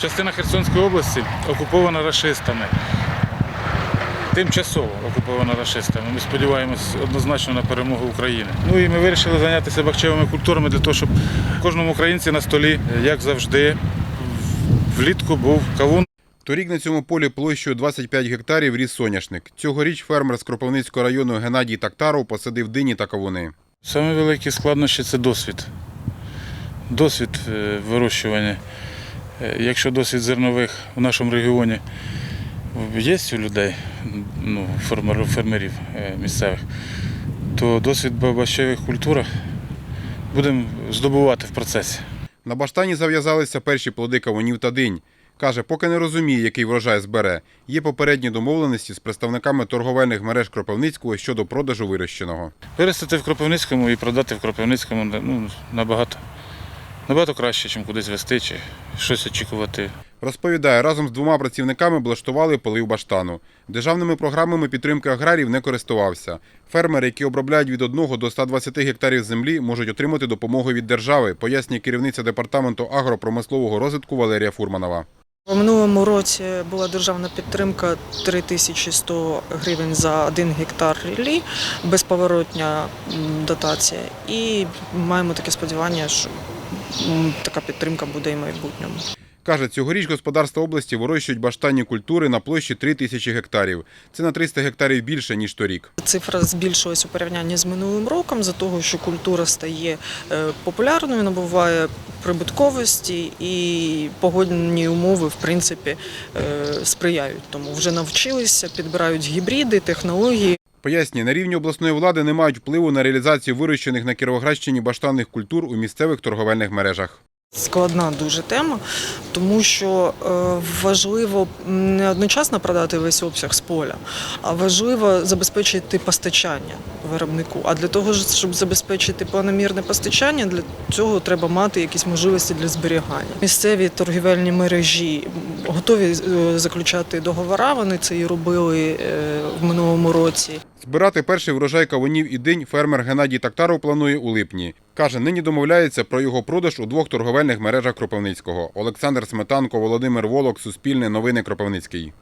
Частина Херсонської області окупована рашистами. Тимчасово окупована рашистами. Ми сподіваємось однозначно на перемогу України. Ну і ми вирішили зайнятися бахчевими культурами для того, щоб кожному українці на столі, як завжди, влітку був кавун. Торік на цьому полі площею 25 гектарів ріс соняшник. Цьогоріч фермер з Кропивницького району Геннадій Тактаров посадив дині та кавуни. Саме великі складнощі це досвід. Досвід е, вирощування. Е, Якщо досвід зернових в нашому регіоні є у людей, ну, фермерів, е, місцевих, то досвід в овочевих культурах будемо здобувати в процесі. На баштані зав'язалися перші плоди кавунів та динь. Каже, поки не розуміє, який врожай збере. Є попередні домовленості з представниками торговельних мереж Кропивницького щодо продажу вирощеного. Виростити в Кропивницькому і продати в Кропивницькому ну, набагато, набагато краще, ніж кудись вести чи щось очікувати. Розповідає, разом з двома працівниками облаштували полив баштану. Державними програмами підтримки аграрів не користувався. Фермери, які обробляють від 1 до 120 гектарів землі, можуть отримати допомогу від держави, пояснює керівниця департаменту агропромислового розвитку Валерія Фурманова. У минулому році була державна підтримка 3100 гривень за один гектар ріллі, безповоротня дотація. І маємо таке сподівання, що така підтримка буде і в майбутньому. Каже, цьогоріч господарства області вирощують баштанні культури на площі 3 тисячі гектарів. Це на 300 гектарів більше, ніж торік. Цифра збільшилась у порівнянні з минулим роком, за того, що культура стає е, популярною, набуває прибутковості і погодні умови в принципі е, сприяють. Тому вже навчилися, підбирають гібриди, технології. Пояснює, на рівні обласної влади не мають впливу на реалізацію вирощених на Кіровоградщині баштанних культур у місцевих торговельних мережах. Складна дуже тема, тому що е, важливо не одночасно продати весь обсяг з поля, а важливо забезпечити постачання виробнику. А для того, щоб забезпечити планомірне постачання, для цього треба мати якісь можливості для зберігання. Місцеві торгівельні мережі готові е, заключати договори. Вони це і робили е, в минулому році. Збирати перший врожай кавунів і динь фермер Геннадій Тактаров планує у липні. Каже, нині домовляється про його продаж у двох торговельних мережах Кропивницького. Олександр Сметанко, Володимир Волок, Суспільне новини Кропивницький.